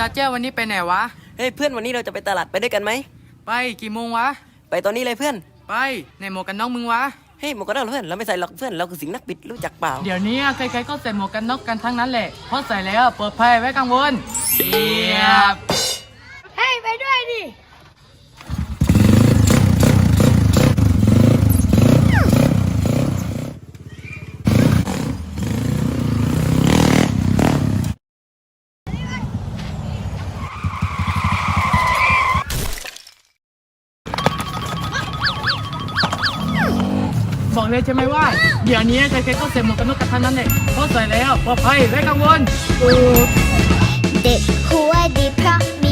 ตาเจ้าวันนี้ไปไหนวะ เฮ้ยเพื่อนวันนี้เราจะไปตลาดไปด้วยกันไหม ไปกี่โมงวะ ไปตอนนี้เลยเพื่อน ไปในหมวกกันน็อกมึงวะ เฮ้ยหมวกกันน็อกเหรอเพื่อนเราไม่ใส่หรอกเพื่อนเราคือสิงห์นักบิดรู้จักเปล่า เดี๋ยวนี้ใครๆก็ใส่หมวกกันน็อกกันทั้งนั้นแหละเพราะใส่แล้วปลอดภัยไว้กังวลเยียบ เฮ้ยไปด้วยดิ บอกเลยใช่ไหมว่า เดี๋ยวนี้ใครๆก็เส่หมวกกันน็อกกันทั้งนั้นแหละเพราะใส่แล้วปลอดภัยไม่กังวลเด็กหัวดีเพราะ